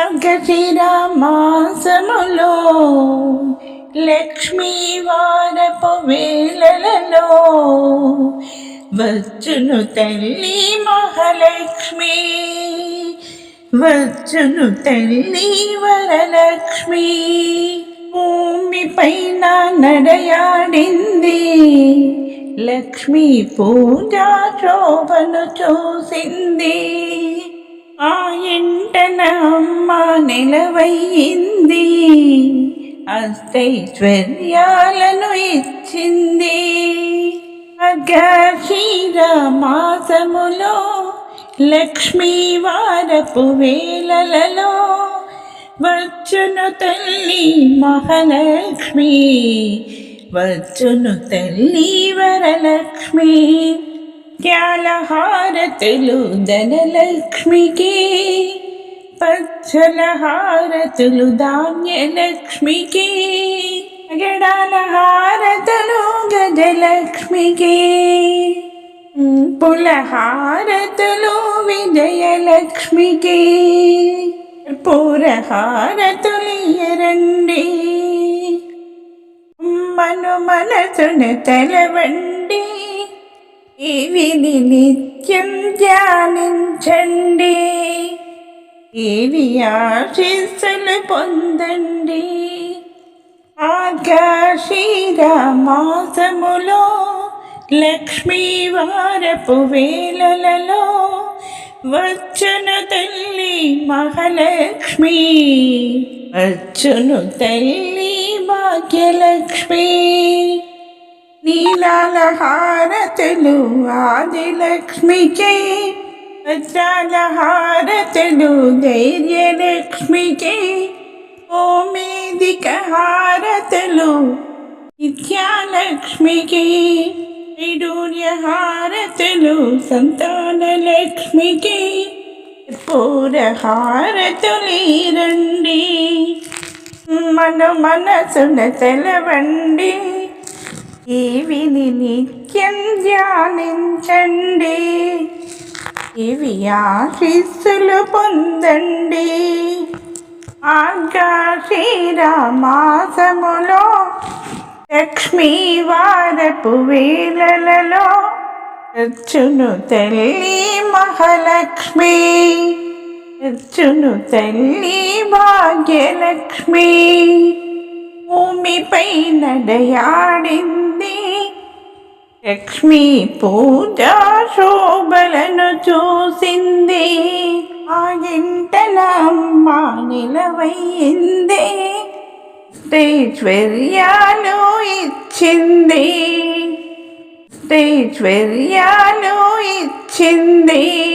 మార్గశిర మాసములో లక్ష్మీ వారపు వేళలలో వచ్చును తల్లి మహాలక్ష్మి వచ్చును తల్లి వరలక్ష్మి. భూమి పైన నడయాడింది లక్ష్మీ పూజా శోభను చూసింది. ఆ ఇంటన అమ్మ నిలవయ్యింది. అష్టైశ్వర్యాలను ఇచ్చింది. అగశీర మాసములో లక్ష్మీ వారపు వేళలలో వచ్చును తల్లి మహాలక్ష్మి వచ్చును తల్లి వరలక్ష్మి. ముత్యాలహారతులు ధనలక్ష్మికి పచ్చలహారతులు ధాన్యలక్ష్మికి గడాలహారతులు గజలక్ష్మికి పులహారతులు విజయలక్ష్మికి పూరహారతులు ఎరండి మను మనసును తెలవండి ఇవిని నిత్యం ధ్యానించండి. ఇవి ఆశీస్సులు పొందండి. ఆకాశీర మాసములో లక్ష్మీ వారపు వేళలలో వచ్చును తల్లి మహాలక్ష్మి వచ్చును తల్లి భాగ్యలక్ష్మి. నీలాల హారతులు ఆదిలక్ష్మికి వజ్రాల హారతులు ధైర్యలక్ష్మికి ఓమేదిక హారతులు విద్యాలక్ష్మికి వైడూర్య హారతులు సంతానలక్ష్మికి పూర హారతులీరండి మన మనసున తెలవండి. ఇవిని నిత్యం ధ్యానించండి. ఇవి ఆశీస్సులు పొందండి. ఆగాశీర మాసములో లక్ష్మీ వారపు వేళలలో వచ్చును తల్లి మహాలక్ష్మి వచ్చును తల్లి భాగ్యలక్ష్మి భూమిపై నడయాడింది. లక్ష్మీ పూజా శోభలను చూసింది. ఆ ఇంటన అమ్మ నిలవయ్యింది. ఐశ్వర్యాలు ఇచ్చింది. శ్రీశ్వర్యాలు ఇచ్చింది.